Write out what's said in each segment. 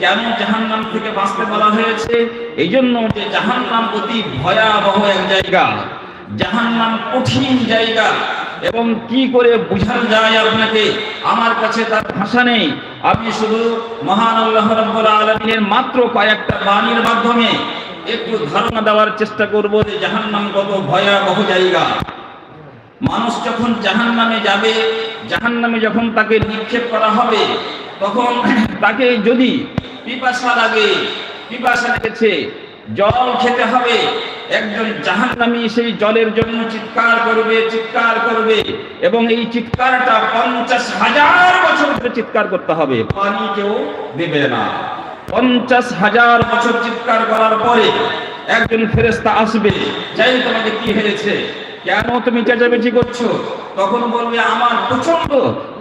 কেন জাহান্নাম থেকে বাঁচতে বলা হয়েছে। এই জন্য যে জাহান্নাম অতি ভয়াবহ এক জায়গা, জাহান্নাম কঠিন জায়গা। এবং কি করে বুঝানো যায় আপনাকে? আমার কাছে তার ভাষা নেই। আমি শুধু মহান আল্লাহ রাব্বুল আলামিনের মাত্র কয়েকটা বাণীর মাধ্যমে একটু ধারণা দেওয়ার চেষ্টা করব যে জাহান্নাম কত ভয়াবহ জায়গা। মানুষ যখন জাহান নামে যাবে জাহান নামে যখন তাকে নিক্ষেপ করা হবে, তখন তাকে যদি পিপাসা লাগে, পিপাসা লেগেছে, জল খেতে হবে। একজন জাহান নামী সেই জলের জন্য চিৎকার করবে চিৎকার করবে এবং এই চিৎকারটা পঞ্চাশ হাজার বছর ধরে চিৎকার করতে হবে। পানি কেউ দেবে না। পঞ্চাশ হাজার বছর চিৎকার করার পরে একজন ফেরেস্তা আসবে, যাই তোমাকে কি হয়েছে? কেন তুমি চেঁচামেচি করছ? তখন বলবে, আমার প্রচণ্ড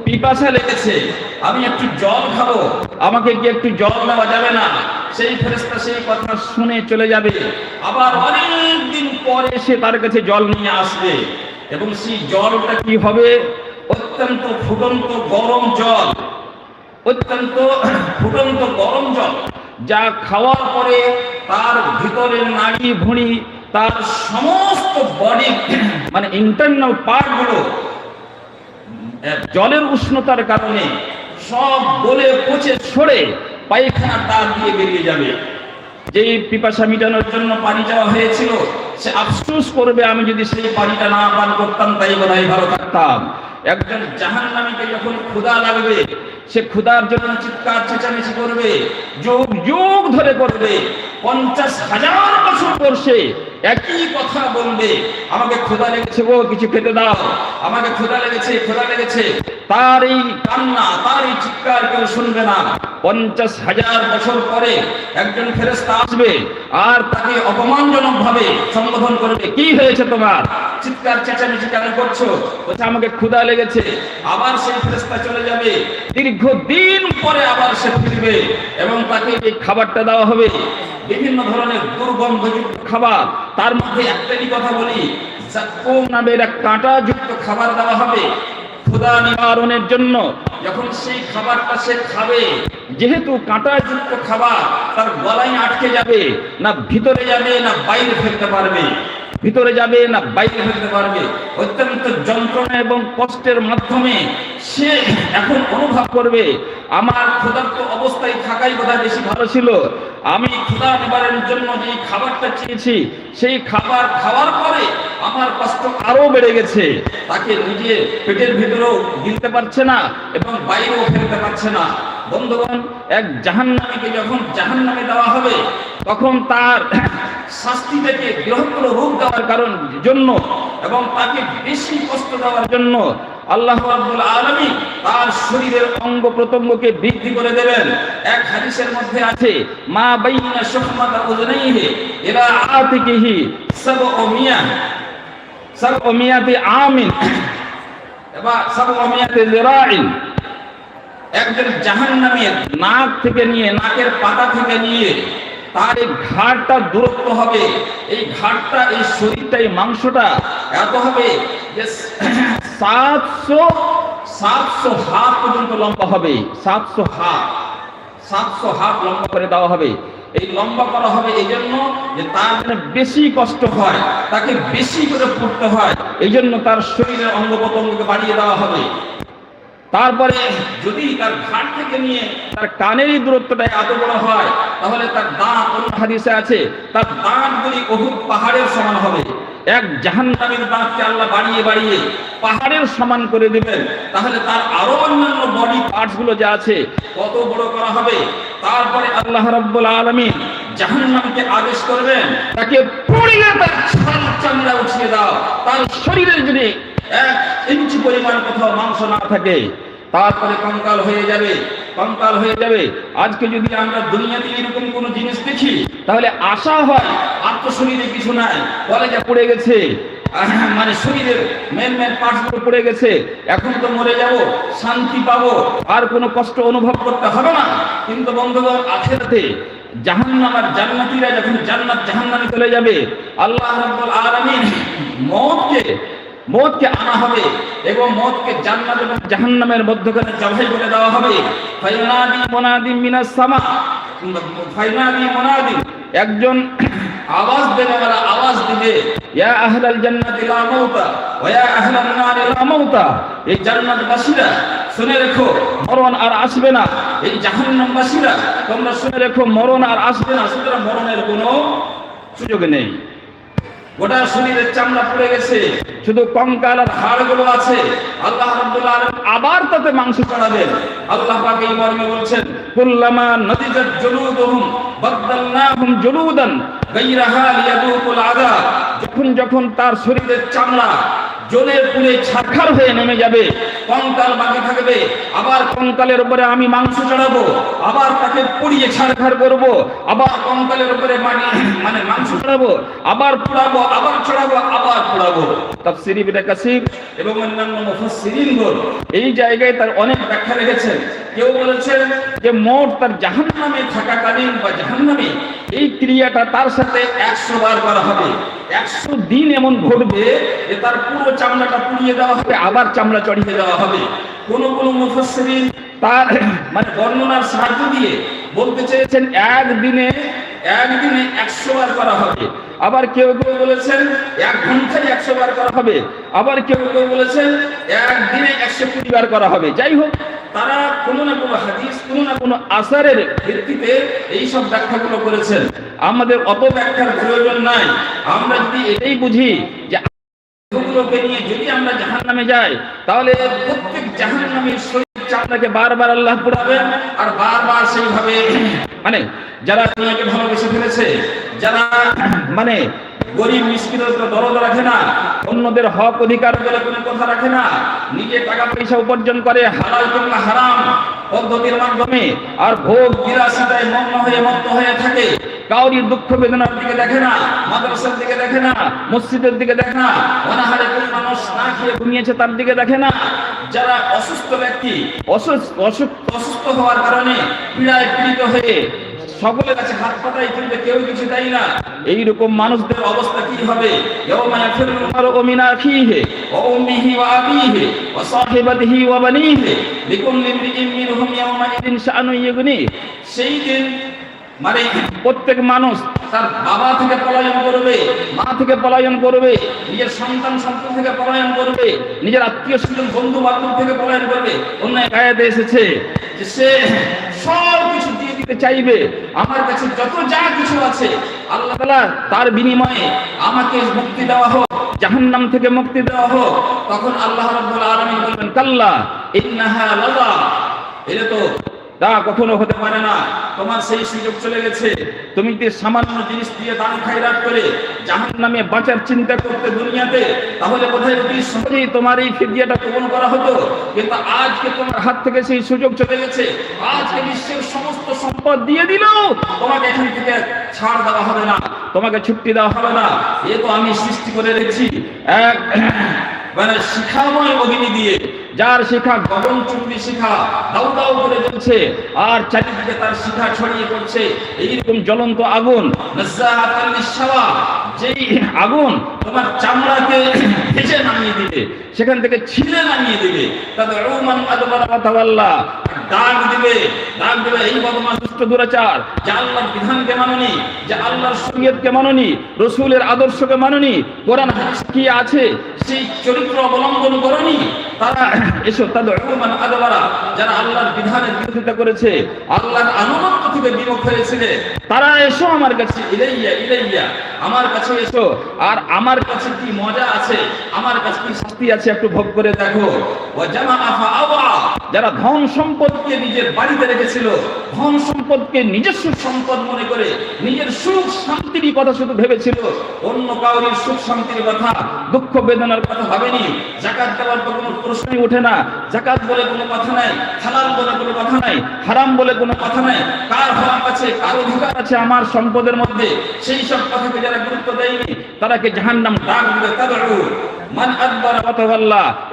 পিপাসা লেগেছে। আমি একটু জল খাব। আমাকে কি একটু জল দেওয়া যাবে না? সেই ফেরেস্তা সেই কথা শুনে চলে যাবে। আবার অনেক দিন পরে সে তার কাছে জল নিয়ে আসবে। এবং সেই জলটা কি হবে? অত্যন্ত ফুটন্ত গরম জল। অত্যন্ত ফুটন্ত গরম জল। যা খাওয়ার পরে তার ভিতরে নাড়ি ভুঁড়ি তার সমস্ত বডি মানে ইন্টারনাল পার্টগুলো জলের উষ্ণতার কারণে সব গলে, পচে, সরে পায়খানা তার দিয়ে বেরিয়ে যাবে। যেই পিপাসা মিটানোর জন্য পানি চাওয়া হয়েছিল, সে আফসোস করবে, আমি যদি সেই পানিটা না পান করতাম, তাই বোধহয় ভালো থাকতাম। একজন জাহান নামীকে যখন ক্ষুধা লাগবে, সে ক্ষুধার জন্য চিৎকার, চেঁচামেচি করবে, যোগ, যুগ ধরে করবে। পঞ্চাশ হাজার বছর করছে একই কথা বলবে। আমাকে ক্ষুধা লেগেছে গো, কিছু খেতে দাও। আমাকে ক্ষুধা লেগেছে ক্ষুধা লেগেছে। তার এই কান্না তার এই চিৎকার কেউ শুনবে না। পঞ্চাশ হাজার বছর পরে একজন ফেরেস্তা আসবে আর তাকে অপমানজনক ভাবে সম্বোধন করবে। কি হয়েছে তোমার? চিৎকার, চেঁচামেচি কেন করছ? বলছে, আমাকে ক্ষুধা লেগেছে। আবার সেই ফেরেস্তা চলে যাবে। দীর্ঘদিন পরে আবার সে ফিরবে এবং তাকে এই খাবারটা দেওয়া হবে। বিভিন্ন ধরনের দুর্গন্ধযুক্ত খাবার, তার মধ্যে একটাই কথা বলি জাকুম নামের এক কাঁটাযুক্ত খাবার দেওয়া হবে। ক্ষুধা নিবারণের জন্য যখন সেই খাবারটা সে খাবে, যেহেতু কাঁটাযুক্ত খাবার তার গলায় আটকে যাবে, না ভিতরে যাবে, না বাইরে ফেলতে পারবে। ভিতরে যাবে না, বাইরে ফেলতে পারবে। অত্যন্ত যন্ত্রণা এবং কষ্টের মাধ্যমে সে এখন অনুভব করবে, আমার ক্ষুধার্ত অবস্থায় থাকাই কথা বেশি ভালো ছিল। আমি ক্ষুধা নিবারণের জন্য যে খাবারটা চেয়েছি, সেই খাবার খাওয়ার পরে আমার কষ্ট আরও বেড়ে গেছে। তাকে নিজে পেটের ভিতরেও গিলতে পারছে না এবং বাইরেও ফেলতে পারছে না। বন্ধুগণ, এক জাহান্নামীকে যখন জাহান্নামে দেওয়া হবে, তখন তার শাস্তি থেকে বৃহত্তর রূপ দেওয়ার কারণ জন্য এবং তাকে বেশি কষ্ট দেওয়ার জন্য আল্লাহ রাব্বুল আলামিন তার শরীরের অঙ্গ প্রত্যঙ্গকে বৃদ্ধি করে দেবেন। এক হাদিসের মধ্যে আছে, মা বাইনা শুহমাতা উযনাইহি ইলা আতিকিহি সাবউ মিয়া সাবউ মিয়াতি আমিন। বা সাবউ মিয়াতি যিরাইন একজন জাহান্নামীর নাক থেকে নিয়ে, নাকের পাতা থেকে নিয়ে তার এই ঘাটটা দূরত্ব হবে। এই ঘাটটা এই শরীরটা, এই মাংসটা এত হবে যে সাতশো সাতশো হাত পর্যন্ত লম্বা হবে। সাতশো হাত সাতশো হাত লম্বা করে দেওয়া হবে। এই লম্বা করা হবে এই জন্য যে তার যেন বেশি কষ্ট হয়, তাকে বেশি করে পড়তে হয় এই জন্য তার শরীরের অঙ্গ প্রত্যঙ্গকে বাড়িয়ে দেওয়া হবে। তারপরে যদি তার ঘাট থেকে নিয়ে তার কানেরই দূরত্বটা এত বড় হয়, তাহলে তার দাঁত অন্য হাদিসে আছে, তার দাঁতগুলি বহুত পাহাড়ের সমান হবে। এক জাহান্নামীর দাঁতকে আল্লাহ বাড়িয়ে বাড়িয়ে পাহাড়ের সমান করে দিবেন, তাহলে তার আরও অন্যান্য বডি পার্টসগুলো যা আছে, কত বড় করা হবে। তারপরে আল্লাহ রাব্বুল আলামিন জাহান্নামকে আদেশ করবেন, তাকে পুড়িয়ে তার ছাল চামড়া উঠিয়ে দাও। তার শরীরের যদি এক ইঞ্চি পরিমাণ কোথাও মাংস না থাকে তারপরে কঙ্কাল হয়ে যাবে, কঙ্কাল হয়ে যাবে। আজকে যদি আমরা দুনিয়াতে এরকম কোনো জিনিস দেখি, তাহলে আশা হয় আর তো শরীরে কিছু নাই। যা পড়ে গেছে মানে শরীরের মেন মেন পার্টসগুলো পড়ে গেছে। এখন তো মরে যাব, শান্তি পাবো, আর কোনো কষ্ট অনুভব করতে হবে না। কিন্তু বন্ধুগণ, আখেরাতে জাহান্নাম আর জান্নাতীরা যখন জান্নাত জাহান্নামে চলে যাবে, আল্লাহ রাব্বুল আলামিন মওতকে মৌতকে আনা হবে এবং মৌতকে জান্নাত এবং জাহান্নামের মধ্যখানে জবাই করে দেওয়া হবে। ফায়ুনাদি মুনাদি মিনাস সামা ফাইনালি মোনাদি, একজন আওয়াজ দেনেওয়ালা আওয়াজ দিবে, ইয়া আহলাল জান্নাতি লা মাউতা ওয়া ইয়া আহলান নারি লা মাউতা এই জান্নাতবাসীরা, শুনে রেখো, মরণ আর আসবে না। এই জাহান্নামবাসীরা, তোমরা শুনে রেখো, মরণ আর আসবে না, সুতরাং মরণের কোনো সুযোগ নেই। গোটা শরীরের চামড়া পড়ে গেছে, শুধু কঙ্কাল আর হাড়গুলো আছে। আল্লাহ রাব্বুল আবার তাতে মাংস চড়াবেন আল্লাহ পাক এই মর্মে বলছেন, কুল্লামা নদিজাত জুলুদুহুম বাদদালনাহুম জুলুদান গায়রাহা লিয়াদুকুল আযাব যখন যখন তার শরীরের চামড়া জ্বলে পুড়ে ছারখার হয়ে নেমে যাবে, কঙ্কাল বাকি থাকবে, আবার কঙ্কালের উপরে আমি মাংস চড়াবো, আবার তাকে পুড়িয়ে ছারখার করব, আবার কঙ্কালের উপরে মানে মাংস চড়াবো, আবার পোড়াবো, আবার চড়াবো, আবার পোড়াবো। তাফসিরি বিটা কাসির এবং অন্যান্য মুফাসসিরিনগণ এই জায়গায় তার অনেক ব্যাখ্যা রেখেছেন। কেউ বলেছেন যে মোট তার জাহান নামে থাকাকালীন বা জাহান নামে এই ক্রিয়াটা তার সাথে একশো বার করা হবে। একশো দিন এমন ঘটবে যে তার পুরো চামড়াটা পুড়িয়ে দেওয়া হবে, আবার চামড়া চড়িয়ে দেওয়া হবে। কোন কোন মুফসরিন তার মানে বর্ণনার সাহায্য দিয়ে বলতে চেয়েছেন, একদিনে একদিনে একশো বার করা হবে। আবার কেউ কেউ বলেছেন এক ঘন্টায় একশো বার করা হবে। আবার কেউ কেউ বলেছেন একদিনে একশো কুড়ি বার করা হবে। যাই হোক, তারা কোনো না কোনো হাদিস, কোনো না কোনো আসারের ভিত্তিতে এই সব ব্যাখ্যাগুলো করেছেন। আমাদের অত ব্যাখ্যার প্রয়োজন নাই। আমরা যদি এটাই বুঝি যে নিয়ে যদি আমরা জাহান নামে যাই, তাহলে প্রত্যেক জাহান নামের চামড়াকে বারবার আল্লাহ পুরাবেন আর বারবার সেইভাবে মানে যারা দুনিয়াকে ভালোবেসে ফেলেছে, যারা মানে গরিব মিসকিনের দরদ রাখে না, অন্যদের হক অধিকার বলে কোনো কথা রাখে না, নিজে টাকা পয়সা উপার্জন করে হালাল কিংবা হারাম পদ্ধতির মাধ্যমে আর ভোগ বিলাসিতায় মগ্ন হয়ে মত্ত হয়ে থাকে কাউরির দুঃখ বেদনার দিকে দেখে না, মাদ্রাসার দিকে দেখে না, মসজিদের দিকে দেখে না, অনাহারে কোন মানুষ না খেয়ে ঘুমিয়েছে তার দিকে দেখে না। যারা অসুস্থ ব্যক্তি, অসুস্থ হওয়ার কারণে পীড়ায় পীড়িত হয়ে সকলের কাছে হাত পাতাই কিন্তু কেউ কিছু দেয় না। এইরকম মানুষদের অবস্থা কি হবে? সেই দিন মানে প্রত্যেক মানুষ তার বাবা থেকে পলায়ন করবে মা থেকে পলায়ন করবে নিজের সন্তান সন্তান থেকে পলায়ন করবে নিজের আত্মীয় স্বজন বন্ধু বান্ধব থেকে পলায়ন করবে। অন্য এক এসেছে যে সে সব কিছু দিয়ে দিতে চাইবে। আমার কাছে যত যা কিছু আছে আল্লাহ তাআলা তার বিনিময়ে আমাকে মুক্তি দেওয়া হোক জাহান্নাম থেকে মুক্তি দেওয়া হোক। তখন আল্লাহ রাব্বুল আলামিন বলবেন কাল্লা ইন্নাহা লাযা। এটা তো তা কখনো হতে পারে না। তোমার সেই সুযোগ চলে গেছে। তুমি যে সামান্য জিনিস দিয়ে দান খায়রাত করে জাহান নামে বাঁচার চিন্তা করতে দুনিয়াতে, তাহলে কোথায় অতি সহজেই তোমার এই ফিদিয়াটা কবল করা হতো, কিন্তু আজকে তোমার হাত থেকে সেই সুযোগ চলে গেছে। আজকে বিশ্বের সমস্ত সম্পদ দিয়ে দিলেও তোমাকে এখান থেকে ছাড় দেওয়া হবে না, তোমাকে ছুটি দেওয়া হবে না। এ তো আমি সৃষ্টি করে রেখেছি। এক মানে শিখাময় অগ্নি দিয়ে যার শিখা গগন চুম্বি শিখা দাউ দাউ করে জ্বলছে, আর চারিদিকে তার শিখা ছড়িয়ে পড়ছে। এইরকম জ্বলন্ত আগুন যেই আগুন তোমার চামড়াকে ভেজে নামিয়ে দিবে, সেখান থেকে ছিলে নামিয়ে দিবে। তাদের রৌমান তাওয়াল্লা ডাক দিবে ডাক দিবে, এই বদমাস দুষ্ট দুরাচার, যে আল্লাহর বিধানকে মাননি, যে আল্লাহর শরীয়তকে মাননি, রসুলের আদর্শকে মাননি, কোরআন কি আছে, সেই চরিত্র অবলম্বন করনি, তারা এসো তাদের যারা আল্লাহর বিধানের বিরোধিতা করেছে আল্লাহর আনুগত্য থেকে বিমুখ হয়েছিলে তারা এসো আমার কাছে, ইলাইয়া ইলাইয়া। আমার কাছে এসো। আর আমার কাছে কি মজা আছে, আমার কাছে কি শাস্তি আছে একটু ভোগ করে দেখো। যারা ধন সম্পদকে নিজের বাড়িতে রেখেছিল, ধন সম্পদকে নিজস্ব সম্পদ মনে করে, নিজের সুখ শান্তির কথা শুধু ভেবেছিল, অন্য কাউরির সুখ শান্তির কথা, দুঃখ বেদনার কথা ভাবেনি। জাকাত দেওয়ার তো কোনো প্রশ্নই ওঠে না। জাকাত বলে কোনো কথা নাই, হালাল বলে কোনো কথা নাই, হারাম বলে কোনো কথা নাই। কার আছে আছে আমার সম্পদের মধ্যে? সেই কথাকে যারা গুরুত্ব দেয়নি তারাকে জাহান্নাম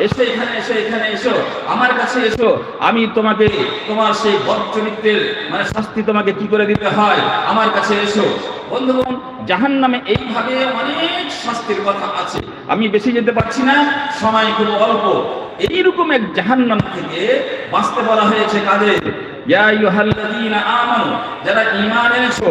এসে এখানে এসে এখানে, এসো। আমার কাছে এসো, আমি তোমাকে, তোমার সেই বদ চরিত্রের মানে শাস্তি তোমাকে কি করে দিতে হয়? আমার কাছে এসো। বন্ধুগণ জাহান নামে এইভাবে অনেক শাস্তির কথা আছে। আমি বেশি যেতে পারছি না, সময় খুব অল্প। এইরকম এক জাহান্নাম থেকে বাঁচতে বলা হয়েছে কাদের? যারা ঈমান এনেছো,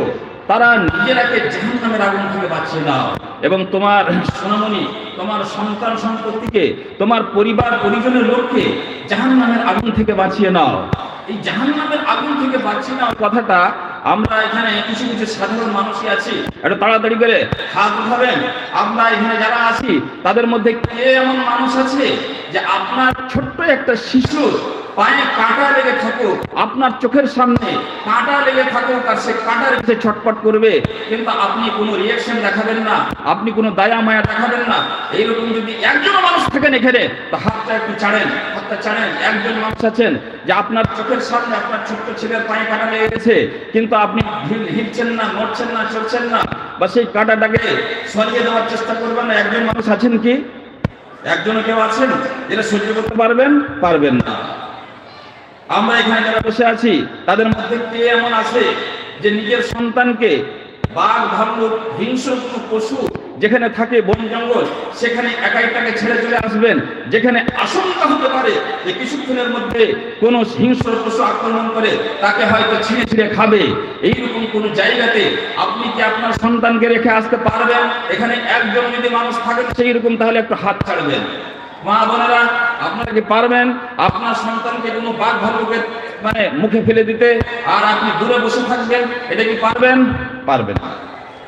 তারা নিজেরাকে জাহান্নামের আগুন থেকে বাঁচিয়ে দাও এবং তোমার সোনামণি, তোমার সন্তান সম্পত্তিকে, তোমার পরিবার, পরিজনের লোককে জাহান্নামের আগুন থেকে বাঁচিয়ে নাও। এই জাহান্নামের আগুন থেকে বাঁচিয়ে নেওয়ার কথাটা আমরা এখানে কিছু কিছু সাধারণ মানুষই আছি। একটু তাড়াতাড়ি করে হাত উঠাবেন। আমরা এখানে যারা আছি, তাদের মধ্যে কে এমন মানুষ আছে যে আপনার ছোট্ট একটা শিশু পায়ে কাঁটা লেগে থাকুক আপনার চোখের সামনে কাঁটা লেগে থাকুক আর সে কাঁটার কাছে ছটপট করবে, কিন্তু আপনি কোনো রিয়াকশন দেখাবেন না, আপনি কোনো দয়া মায়া দেখাবেন না। এইরকম যদি একজন মানুষ থাকেন এখানে, তো হাতটা একটু ছাড়েন, হাতটা ছাড়েন। একজন মানুষ আছেন যে আপনার চোখের সামনে আপনার ছোট্ট ছেলের পায়ে কাঁটা লেগে গেছে, কিন্তু আপনি হিল- হিলছেন না, নড়ছেন না চলছেন না, বা সেই কাঁটাটাকে সরিয়ে দেওয়ার চেষ্টা করবেন না। একজন মানুষ আছেন কি? একজন কেউ আছেন? যেটা সহ্য করতে পারবেন? পারবেন না। আমরা এখানে যারা বসে আছি, তাদের মধ্যে কে এমন আছে যে নিজের সন্তানকে বাঘ, ভাল্লুক হিংস্র পশু যেখানে থাকে বন, জঙ্গল, সেখানে একাই তাকে ছেড়ে চলে আসবেন, যেখানে আশঙ্কা হতে পারে যে কিছুক্ষণের মধ্যে কোনো হিংস্র পশু আক্রমণ করে তাকে হয়তো ছিঁড়ে ছিঁড়ে খাবে। এইরকম কোনো জায়গাতে আপনি কি আপনার সন্তানকে রেখে আসতে পারবেন? এখানে একজন যদি মানুষ থাকেন সেই রকম তাহলে একটু হাত ছাড়বেন। মা বোনেরা, আপনারা কি পারবেন আপনার সন্তানকে কোনো বাঘ ভাল্লুকের মানে মুখে ফেলে দিতে, আর আপনি দূরে বসে থাকবেন, এটা কি পারবেন? পারবেন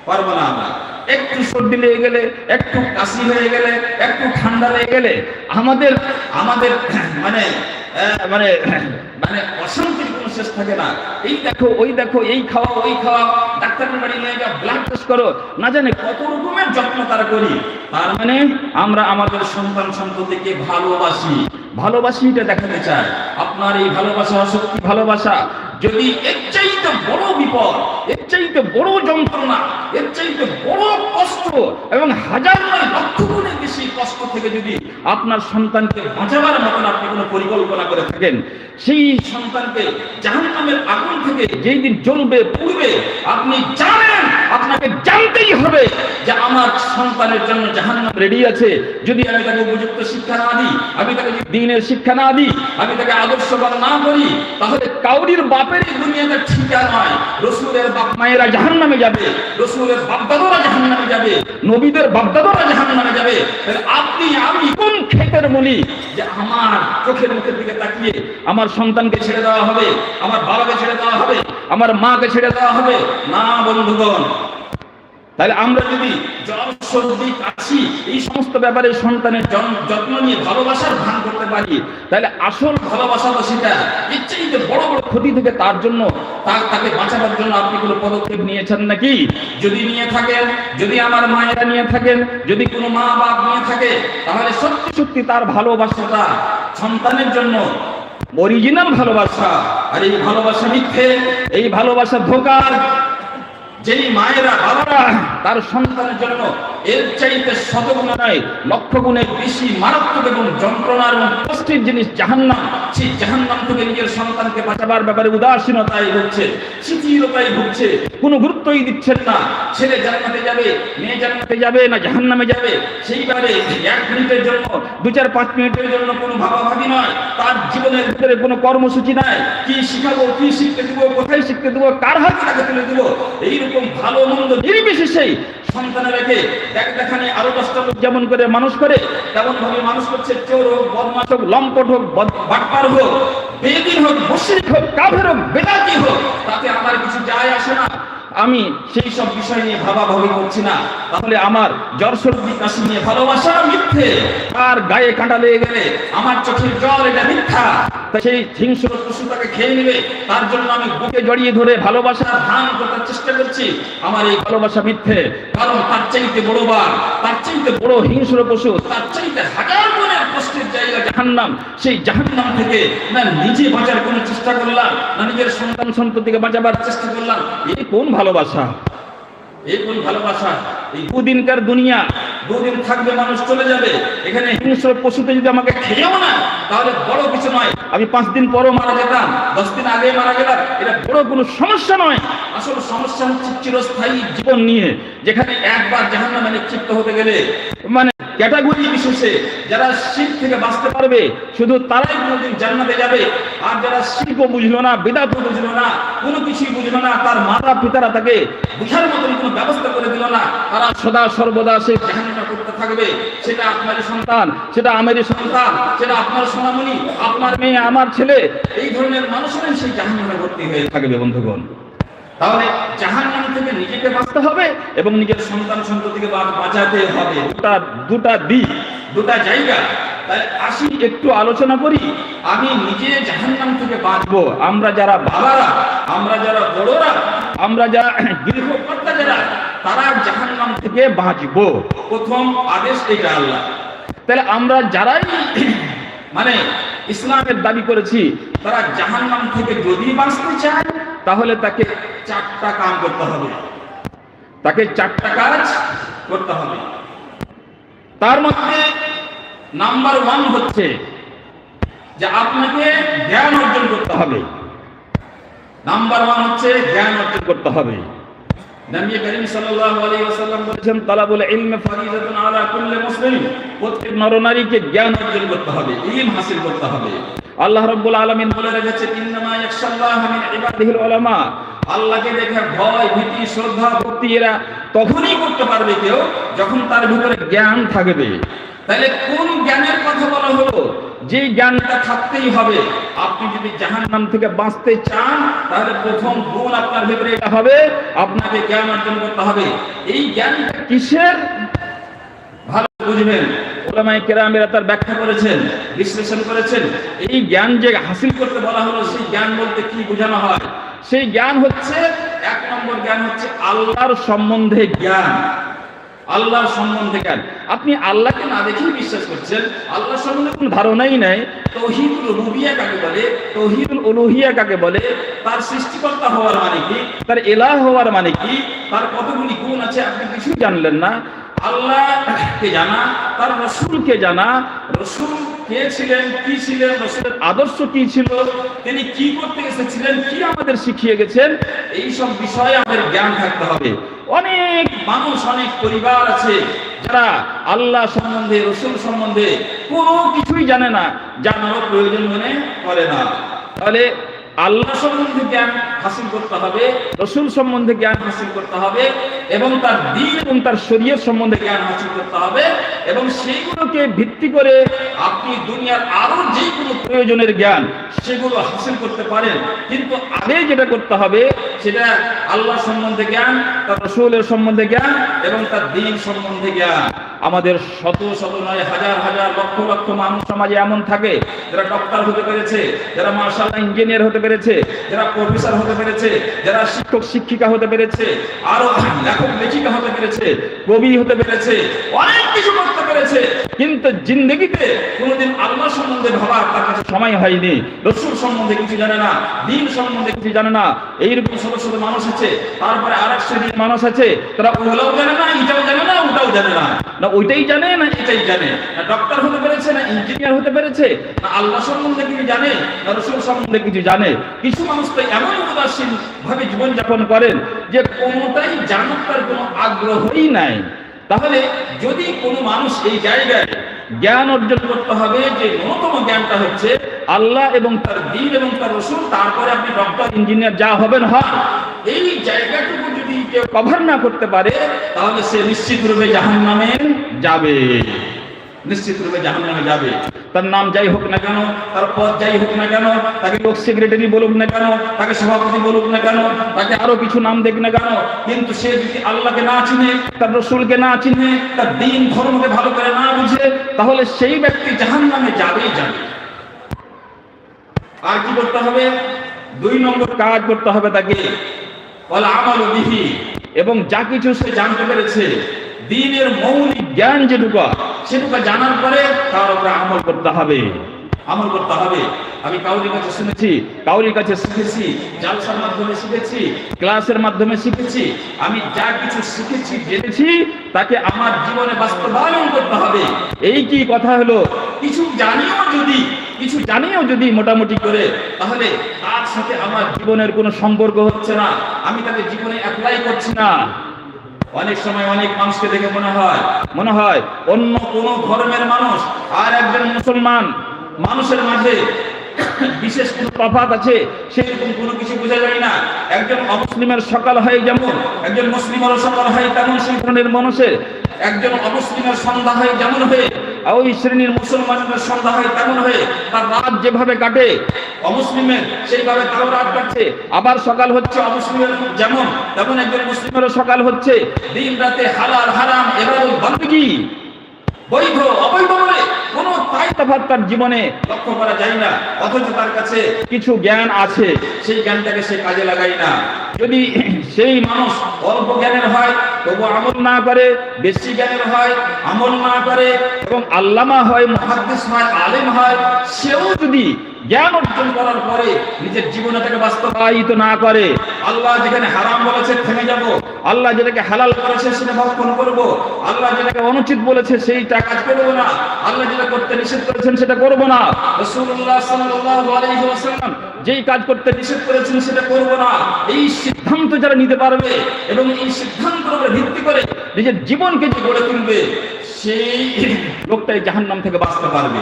পারব না আমরা। একটু সর্দি লেগে গেলে, একটু কাশি হয়ে গেলে, একটু ঠান্ডা লেগে গেলে, আমাদের আমাদের মানে মানে মানে অশান্তির কোনো শেষ থাকে না। এই দেখো, ওই দেখো, এই খাওয়া, ওই খাওয়া, ডাক্তারের বাড়ি নিয়ে যা ব্লাড টেস্ট করো, না জানে কত রকমের যত্ন তারা করি। তার মানে আমরা আমাদের সন্তান সন্ততিকে ভালোবাসি। ভালোবাসি এটা দেখাতে চাই। আপনার এই ভালোবাসা সত্যি ভালোবাসা যদি এর চাইতে বড় বিপদ, এর চাইতে বড় যন্ত্রণা, এর চাইতে বড় কষ্ট এবং হাজার থেকে যদি আপনার সন্তানকে বাঁচাবার মতন আপনি কোনো পরিকল্পনা করে থাকেন, সেই সন্তানকে জাহান্নামের আগুন থেকে যেই দিন জ্বলবে, পুড়বে, আপনি জানেন, আপনাকে জানতেই হবে যে আমার সন্তানের জন্য জাহান্নাম রেডি আছে। যদি আমি তাকে উপযুক্ত শিক্ষা না দিই, আমি তাকে দিনের শিক্ষা না দিই, আমি তাকে আদর্শবান না করি, তাহলে কাউরির বাপের এই দুনিয়াতে ঠিকা নয়। রসুলের বাপ মায়েরা জাহান্নামে যাবে, রসুলের বাপদাদরা জাহান্নামে যাবে, নবীদের বাপদাদরা জাহান্নামে যাবে। আপনি আমি কোন ক্ষেতের মনি যে আমার চোখের মুখের দিকে তাকিয়ে আমার সন্তানকে ছেড়ে দেওয়া হবে, আমার বাবাকে ছেড়ে দেওয়া হবে, আমার মাকে ছেড়ে দেওয়া হবে। না, বন্ধুগণ তাহলে আমরা যদি জ্বর সর্দি কাশি, এই সমস্ত ব্যাপারে সন্তানের যত্ন নিয়ে ভালোবাসার ভান করতে পারি, তাহলে আসল ভালোবাসা তো সেটা। চাইতে বড় বড় ক্ষতি থেকে তার জন্য, তার তাকে বাঁচাবার জন্য আপনি কোনো পদক্ষেপ নিয়েছেন নাকি? যদি নিয়ে থাকেন, যদি আমার মায়েরা নিয়ে থাকেন, যদি কোনো মা বাপ নিয়ে থাকে, তাহলে সত্যি সত্যি তার ভালোবাসাটা সন্তানের জন্য অরিজিনাল ভালোবাসা। আর এই ভালোবাসা মিথ্যে, এই ভালোবাসা ধোকার যেই মায়েরা বাবারা তার সন্তানের জন্য এর চাইতে শতগুণ নয়, লক্ষ গুণে বেশি মারাত্মক এবং যন্ত্রণার এবং কষ্টের জিনিস জাহান্নাম। সেই জাহান্নাম থেকে নিজের সন্তানকে বাঁচাবার ব্যাপারে উদাসীনতাই হচ্ছে শিথিলতাই ভুগছে, কোনো গুরুত্বই দিচ্ছেন না। ছেলে জান্নাতে যাবে, মেয়ে জান্নাতে যাবে না জাহান্নামে যাবে, সেই ব্যাপারে এক মিনিটের জন্য, দু চার পাঁচ মিনিটের জন্য কোনো ভাবাভাবি নয়। তার জীবনের ভিতরে কোনো কর্মসূচি নাই। কি শিখাবো, কি শিখতে দেবো, কোথায় শিখতে দেবো, কার হাতে তাকে তুলে দেবো, এইরকম ভালো মন্দ নির্বিশেষেই সন্তানে রেখে এক দেখানে আরও দশটা লোক যেমন করে মানুষ করে তেমন ভাবে মানুষ করছে চোর হোক বদমাস হোক, লম্পট হোক বাটপার হোক, বেদিন হোক, মুশরিক হোক, কাফের হোক, বেদাতি হোক, তাতে আমার কিছু যায় আসে না। আমি সেই সব বিষয় নিয়ে ভাবাভাবি করছি না। তাহলে আমার জ্বর সর্দি কাশি নিয়ে ভালোবাসা মিথ্যে। আর গায়ে কাঁটা লেগে গেলে আমার চোখের জল এটা মিথ্যা? সেই হিংস্র পশু তাকে খেয়ে নেবে। তার জন্য আমি বুকে জড়িয়ে ধরে ভালোবাসা ধান করার চেষ্টা করছি। আমার এই ভালোবাসা মিথ্যে। কারণ তার চাইতে বড় বার তার চাইতে বড় হিংস্র পশু, তার চাইতে জায়গা জাহান্নাম, সেই জাহান্নাম থেকে না নিজে বাঁচার কোনো চেষ্টা করলাম, না নিজের সন্তান সন্ততিকে বাঁচাবার চেষ্টা করলাম। এই কোন ভালোবাসা? এই কোন ভালোবাসা? এই দুদিনকার দুনিয়া, দুদিন থাকবে মানুষ চলে যাবে। এখানে হিংস্র পশুতে যদি আমাকে খেয়েও না, তাহলে বড় কিছু নয়। আমি পাঁচ দিন পরও মারা যেতাম, দশ দিন আগে মারা গেলাম। এটা বড় কোনো সমস্যা নয়। আসলে সমস্যা হচ্ছে চিরস্থায়ী জীবন নিয়ে, যেখানে একবার জাহান্নামে নিক্ষিপ্ত হতে গেলে মানে ক্যাটাগরি বিশেষে যারা শিখ থেকে বাঁচতে পারবে, শুধু তারাই কোনোদিন জান্নাতে যাবে। আর যারা শিখও বুঝলো না, বেদাতও বুঝলো না, কোনো কিছুই বুঝলো না, তার মাতা পিতারা তাকে বুঝার মতন কোনো ব্যবস্থা করে দিল না, তারা সদা সর্বদা সেই জাহান্নামে করতে থাকবে। সেটা আপনারই সন্তান, সেটা আমারই সন্তান, সেটা আপনার সোনামণি, আপনার মেয়ে, আমার ছেলে, এই ধরনের মানুষরাই সেই জাহান্নামে ভর্তি হয়ে থাকবে, বন্ধুগণ। তাহলে জাহান্নাম থেকে নিজেকে বাঁচতে হবে এবং নিজের সন্তান সন্ততিকে বাঁচাতে হবে। দুটা দুটা দিক, দুটা জায়গা। তাহলে আসি, একটু আলোচনা করি। আমি নিজে জাহান্নাম থেকে বাঁচবো। আমরা যারা বাবারা, আমরা যারা বড়রা, আমরা যারা গৃহকর্তা যারা, তারা জাহান্নাম থেকে বাঁচবো। প্রথম আদেশ এটা আল্লাহ। তাহলে আমরা যারাই মানে ইসলামের দাবি করেছি, তারা জাহান্নাম থেকে যদি বাঁচতে চায়, তাহলে তাকে চারটা কাম করতে হবে। তাকে চারটা কাজ করতে হবে। তার মধ্যে নাম্বার ওয়ান হচ্ছে যে আপনাকে জ্ঞান অর্জন করতে হবে। নাম্বার ওয়ান হচ্ছে জ্ঞান অর্জন করতে হবে। নবী করিম সাল্লাল্লাহু আলাইহি ওয়াসাল্লাম বলেছেন, তালাবুল ইলম ফারিজাতুন আলা কুল্লি মুসলিম। প্রত্যেক নরনারীকে জ্ঞান অর্জন করতে হবে, ইলম হাসিল করতে হবে। আল্লাহ রাব্বুল আলামিন বলে রেখেছেন, ইন্নামা ইয়াখশাল্লাহ মিন ইবাদিহিল উলামা। আল্লাহকে দেখে ভয়, ভীতি, শ্রদ্ধা, ভক্তি এরা তখনই করতে পারবে কেউ যখন তার ভিতরে জ্ঞান থাকবে। তাহলে কোন জ্ঞানের কথা বলা হলো? যে জ্ঞানটা থাকতেই হবে। আপনি যদি জাহান্নাম থেকে বাঁচতে চান, তাহলে প্রথম গুণ আপনার ভেতরে এটা হবে, আপনাকে জ্ঞান অর্জন করতে হবে। এই জ্ঞানটা কিসের? ভালো বুঝবেন। ওলামাই কেরামেরা তার ব্যাখ্যা করেছেন, বিশ্লেষণ করেছেন। এই জ্ঞান যে হাসিল করতে বলা হলো, সেই জ্ঞান বলতে কি বোঝানো হয়? সেই জ্ঞান হচ্ছে, এক নম্বর জ্ঞান হচ্ছে আল্লাহর সম্বন্ধে জ্ঞান। আল্লাহর সম্বন্ধে জ্ঞান আপনি আল্লাহকে না দেখেই বিশ্বাস করছেন, আল্লাহর সম্বন্ধে কোনো ধারণাই নাই। তৌহিদুল রুবিয়া কাকে বলে? তৌহিদুল উলুহিয়া কাকে বলে? তার সৃষ্টিকর্তা হওয়ার মানে কি? তার এলাহ হওয়ার মানে কি? তার কতগুলি গুণ আছে আপনি কিছুই জানলেন না। আল্লাহকে জানা, তার রসুলকে জানা। রসুল কে ছিলেন, কি ছিলেন, রসুলের আদর্শ কি ছিল, তিনি কি করতে এসেছিলেন, কি আমাদের শিখিয়ে গেছেন, এই সব বিষয়ে আমাদের জ্ঞান থাকতে হবে। অনেক মানুষ, অনেক পরিবার আছে যারা আল্লাহ সম্বন্ধে, রসুল সম্বন্ধে কোনো কিছুই জানে না, জানারও প্রয়োজন মনে করে না। তাহলে আল্লাহ সম্বন্ধে জ্ঞান হাসিল করতে হবে, রসুল সম্বন্ধে জ্ঞান হাসিল করতে হবে, এবং তার দিন এবং তার শরীর সম্বন্ধে জ্ঞান হাসিল করতে হবে, এবং সেইগুলোকে ভিত্তি করে আপনি দুনিয়ার আরও যে কোনো প্রয়োজনের জ্ঞান সেগুলো হাসিল করতে পারেন। কিন্তু আগে যেটা করতে হবে সেটা আল্লাহ সম্বন্ধে জ্ঞান, তার রসুলের সম্বন্ধে জ্ঞান এবং তার দিন সম্বন্ধে জ্ঞান। আমাদের শত শত নয়, হাজার হাজার লক্ষ লক্ষ মানুষ সমাজে এমন থাকে, যারা ডক্টর হতে পেরেছে, যারা মার্শাল্লাহ ইঞ্জিনিয়ার হতে পেরেছে, যারা প্রফেসর হতে পেরেছে, যারা শিক্ষক, শিক্ষিকা হতে পেরেছে, আরও লেখক, লেখিকা হতে পেরেছে, কবি হতে পেরেছে, অনেক কিছু করতে পেরেছে কিন্তু জিন্দগিতে কোনোদিন আল্লাহ সম্বন্ধে ভাবার তার কাছে সময় হয়নি। রসুল সম্বন্ধে কিছু জানে না দিন সম্বন্ধে কিছু জানে না। এইরকম শত শত মানুষ আছে তারপরে আর এক মানুষ আছে তারা ওগুলোও জানে না এটাও জানে না ওটাও জানে না। না ওইটাই জানে না এটাই জানে। না ডক্টর হতে পেরেছে না ইঞ্জিনিয়ার হতে পেরেছে না আল্লাহ সম্বন্ধে কিছু জানে না রসুল সম্বন্ধে কিছু জানে। কিছু মানুষ তো এমন উদাসীন ভাবে জীবনযাপন করেন যে কোনোটাই জানার তার কোনো আগ্রহই নাই। তাহলে যদি কোনো মানুষ এই জায়গায় জ্ঞান অর্জন করতে হবে যে ন্যূনতম জ্ঞানটা হচ্ছে আল্লাহ এবং তার দিন এবং তার রসুল, তারপরে আপনি ডক্টর, ইঞ্জিনিয়ার, যা হবেন হন, এই জায়গাটুকু যদি কেউ কভার না করতে পারে, তাহলে সে নিশ্চিত রূপে জাহান নামে যাবে। নিশ্চিত রূপে জাহান নামে যাবে। তার নাম যাই হোক না কেন, তার পদ যাই হোক না কেন, তাকে লোক সেক্রেটারি বলুক না কেন, তাকে সভাপতি বলুক না কেন, তাকে আরও কিছু নাম দেখ না কেন, কিন্তু সে যদি আল্লাহকে না চিনে, তার রসুলকে না চিনে, তার দিন ধর্মকে ভালো করে না বুঝে, তাহলে সেই ব্যক্তি জাহান নামে যাবেই যাবে। আর কি করতে হবে? দুই নম্বর কাজ করতে হবে তাকে। বলে আমার বিহি। এবং যা কিছু সে জানতে পেরেছে দিনের মৌলিক জ্ঞান যেটুকু সেটুকু জানার পরে তার উপরে আমল করতে হবে। আমল করতে হবে। আমি কাউরির কাছে শুনেছি, কাউরির কাছে শিখেছি, জালসার মাধ্যমে শিখেছি, ক্লাসের মাধ্যমে শিখেছি। আমি যা কিছু শিখেছি, জেনেছি, তাকে আমার জীবনে বাস্তবায়ন করতে হবে। এই কি কথা হলো? কিছু জানিও যদি, কিছু জানিও যদি মোটামুটি করে, তাহলে তার সাথে আমার জীবনের কোনো সম্পর্ক হচ্ছে না। আমি তাকে জীবনে অ্যাপ্লাই করছি না। অনেক সময় অনেক মানুষকে দেখে মনে হয় মনে হয় অন্য কোন ধর্মের মানুষ আর একজন মুসলমান মানুষের মাঝে বিশেষ কোনো তফাত আছে, সেরকম কোনো কিছু বোঝা যায় না। একজন অমুসলিমের সকাল হয় যেমন, একজন মুসলিমের সকাল হয় তেমন সেই ধরনের মানুষের। একজন অমুসলিমের সন্ধ্যা হয় যেমন হয়ে ওই শ্রেণির মুসলমানদের সন্ধ্যা হয়, তেমন হয়ে তার রাত যেভাবে কাটে, অমুসলিমের সেইভাবে তারও রাত কাটছে। আবার সকাল হচ্ছে, অমুসলিমের যেমন, তেমন একজন মুসলিমেরও সকাল হচ্ছে। দিন রাতে হালাল, হারাম এবার বন্দী বৈধ, অবৈধ বলে কোনো তাই তফাৎ তার জীবনে লক্ষ্য করা যায় না। অথচ তার কাছে কিছু জ্ঞান আছে, সেই জ্ঞানটাকে সে কাজে লাগায় না। যদি সেই মানুষ অল্প জ্ঞানের হয়, তবু আমল না করে, বেশি জ্ঞানের হয়, আমল না করে এবং আল্লামা হয় মহাদ্দেশ হয়, আলেম হয়, সেও যদি জ্ঞান অর্জন করার পরে নিজের জীবনে তাকে বাস্তবায়িত না করে, আল্লাহ যেখানে হারাম বলেছে থেমে যাব, আল্লাহ যেটাকে হালাল করেছে সেটা ভক্ষণ করব, আল্লাহ যেটাকে অনুচিত বলেছে সেইটা কাজ করব না, আল্লাহ যেটা করতে নিষেধ করেছেন সেটা করব না, রাসূলুল্লাহ সাল্লাল্লাহু আলাইহি ওয়াসাল্লাম যেই কাজ করতে নিষেধ করেছেন সেটা করব না, এই সিদ্ধান্ত যারা নিতে পারবে এবং এই সিদ্ধান্তের উপরে ভিত্তি করে নিজের জীবনকে যে গড়ে তুলবে, সেই লোকটাই জাহান নাম থেকে বাঁচতে পারবে।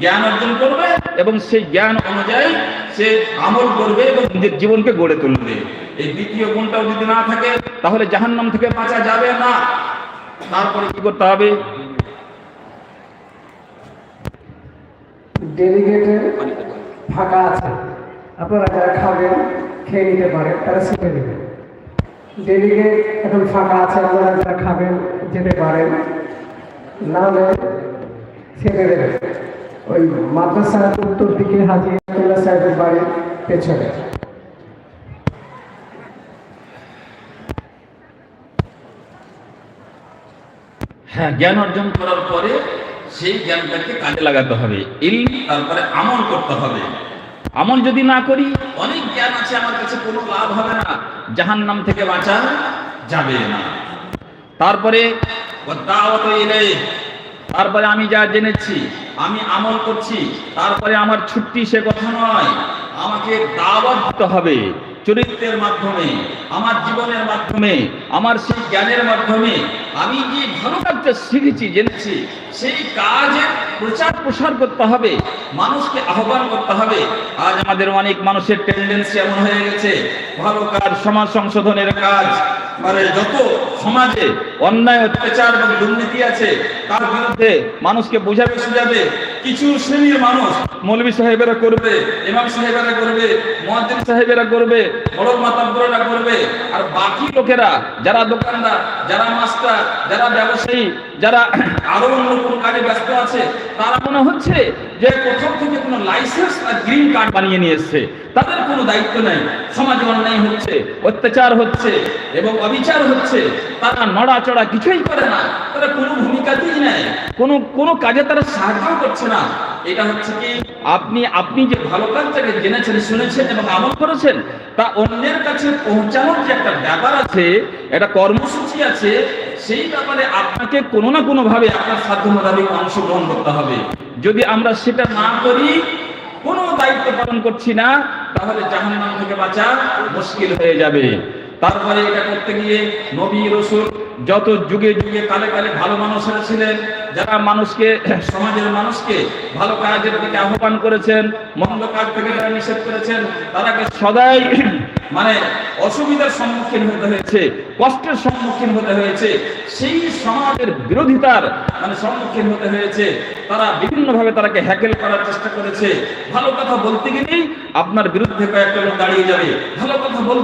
জ্ঞান অর্জন করবে এবং সেই জ্ঞান অনুযায়ী সে আমল করবে এবং নিজের জীবনকে গড়ে তুলবে। এই দ্বিতীয় গুণটাও যদি না থাকে, তাহলে জাহান নাম থেকে বাঁচা যাবে না। তারপরে কি করতে হবে? ডেলিগেটে ফাঁকা আছে। আপনারা যারা খাবেন খেয়ে নিতে পারে, তারা ছেড়ে দেবেন ডেলিগেট এখন ফাঁকা আছে, আপনারা যারা খাবেন, যেতে পারেন। না ছেড়ে দেবেন ওই মাদ্রাসার উত্তর দিকে হাজি সাহেবের বাড়ির পেছনে। হ্যাঁ জ্ঞান অর্জন করার পরে সেই জ্ঞানটাকে কাজে লাগাতে হবে। ইল তারপরে আমল করতে হবে। আমল যদি না করি অনেক জ্ঞান আছে আমার কাছে কোনো লাভ হবে না। জাহান নাম থেকে বাঁচা যাবে না। তারপরে তারপরে আমি যা জেনেছি আমি আমল করছি। তারপরে আমার ছুটি সে কথা নয়। আমাকে দাওয়াত দিতে হবে। চরিত্রের মাধ্যমে, আমার জীবনের মাধ্যমে, আমার সেই জ্ঞানের মাধ্যমে আমি যে ভালো কাজটা শিখেছি, জেনেছি, সেই কাজের প্রচার প্রসার করতে হবে, মানুষকে আহ্বান করতে হবে। আজ আমাদের অনেক মানুষের টেন্ডেন্সি এমন হয়ে গেছে, ভালো কাজ, সমাজ সংশোধনের কাজ মানে যত সমাজে অন্যায়, অত্যাচার এবং দুর্নীতি আছে, তার বিরুদ্ধে মানুষকে বোঝাবে, সুঝাবে। কিছু শ্রেণির মানুষ মৌলবী সাহেবেরা করবে, ইমাম সাহেবেরা করবে মহাজিন সাহেবেরা করবে, বড় মাতাব্বরা করবে, আর বাকি লোকেরা, যারা দোকানদার, যারা মাস্টার, যারা ব্যবসায়ী, যারা আরও অন্য কোনো কাজে ব্যস্ত আছে, তারা মনে হচ্ছে যে কোথাও থেকে কোনো লাইসেন্স আর গ্রিন কার্ড বানিয়ে নিয়ে এসছে। তাদের কোনো দায়িত্ব নেই। সমাজ অন্যায় হচ্ছে, অত্যাচার হচ্ছে এবং অবিচার হচ্ছে। তারা নড়াচড়া কিছুই করে না তারা কোনো ভূমিকাতেই নেয়, কোনো কোনো কাজে তারা সাহায্য করছে না। এটা হচ্ছে কি, আপনি আপনি যে ভালো কাজটাকে জেনেছেন, শুনেছেন এবং আমল করেছেন, তা অন্যের কাছে পৌঁছানোর যে একটা ব্যাপার আছে, একটা কর্মসূচি আছে, সেই ব্যাপারে আপনাকে কোনো না কোনো ভাবে আপনার সাধ্য মোতাবেক অংশগ্রহণ করতে হবে। যদি আমরা সেটা না করি, কোনো দায়িত্ব পালন করছি না, তাহলে জাহান্নাম থেকে বাঁচা মুশকিল হয়ে যাবে। তারপরে এটা করতে গিয়ে নবী রসুল যত যুগে যুগে কালে কালে ভালো মানুষেরা ছিলেন, যারা মানুষকে, সমাজের মানুষকে ভালো কাজের দিকে আহ্বান করেছেন, মন্দ কাজ থেকে যারা নিষেধ করেছেন তারাকে সদাই মানে অসুবিধার সম্মুখীন হতে হয়েছে, কষ্টের সম্মুখীন হতে হয়েছে। সেই সমাজের বিরোধিতার মানে সম্মুখীন হতে হয়েছে। তারা বিভিন্নভাবে তারাকে হ্যাকেল করার চেষ্টা করেছে। ভালো কথা বলতে গেলেই আপনার বিরুদ্ধে কয়েকটা লোক দাঁড়িয়ে যাবে। ভালো কথা বলতে